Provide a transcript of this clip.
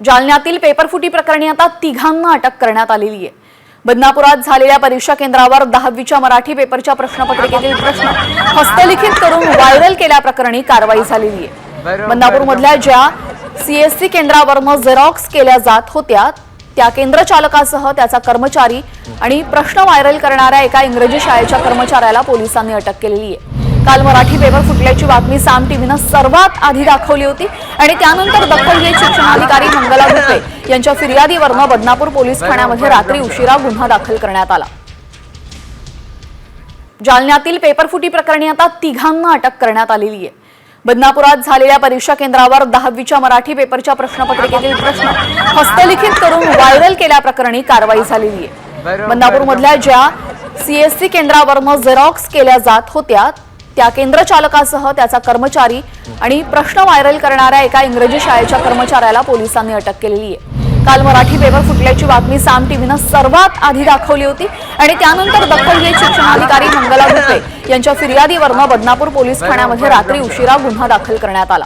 जालन्यातील पेपरफुटी प्रकरणी आता तिघांना अटक करण्यात आलेली आहे. बदनापुरात झालेल्या परीक्षा केंद्रावर दहावीच्या मराठी पेपरच्या प्रश्नपत्रिकेतील प्रश्न. हस्तलिखित करून व्हायरल केल्याप्रकरणी कारवाई झालेली आहे. बदनापूरमधल्या ज्या सीएससी केंद्रावरनं झेरॉक्स केल्या जात होत्या त्या केंद्र चालकासह त्याचा कर्मचारी आणि प्रश्न व्हायरल करणाऱ्या एका इंग्रजी शाळेच्या कर्मचाऱ्याला पोलिसांनी अटक केलेली आहे. काल मराठी पेपर फुटल्याची बातमी साम टीव्हीनं सर्वात आधी दाखवली होती आणि त्यानंतर दखल घेत शिक्षणाधिकारी मंगला गुप्ते यांच्या फिर्यादीवरनं बदनापूर पोलीस ठाण्यामध्ये रात्री उशिरा गुन्हा दाखल करण्यात आला. जालन्यातील पेपरफुटी प्रकरणी आता तिघांना अटक करण्यात आलेली आहे. बदनापुरात झालेल्या परीक्षा केंद्रावर दहावीच्या मराठी पेपरच्या प्रश्नपत्रिकेतील प्रश्न हस्तलिखित करून व्हायरल केल्याप्रकरणी कारवाई झालेली आहे. बदनापूरमधल्या ज्या सीएससी केंद्रावरनं झेरॉक्स केल्या जात होत्या त्या केंद्र चालकासह त्याचा कर्मचारी आणि प्रश्न व्हायरल करणाऱ्या एका इंग्रजी शाळेच्या कर्मचाऱ्याला पोलिसांनी अटक केलेली आहे. काल मराठी पेपर फुटल्याची बातमी साम टीव्हीनं सर्वात आधी दाखवली होती आणि त्यानंतर दखल घेत शिक्षणाधिकारी मंगला गुप्ते यांच्या फिर्यादीवरनं बदनापूर पोलीस ठाण्यामध्ये रात्री उशिरा गुन्हा दाखल करण्यात आला.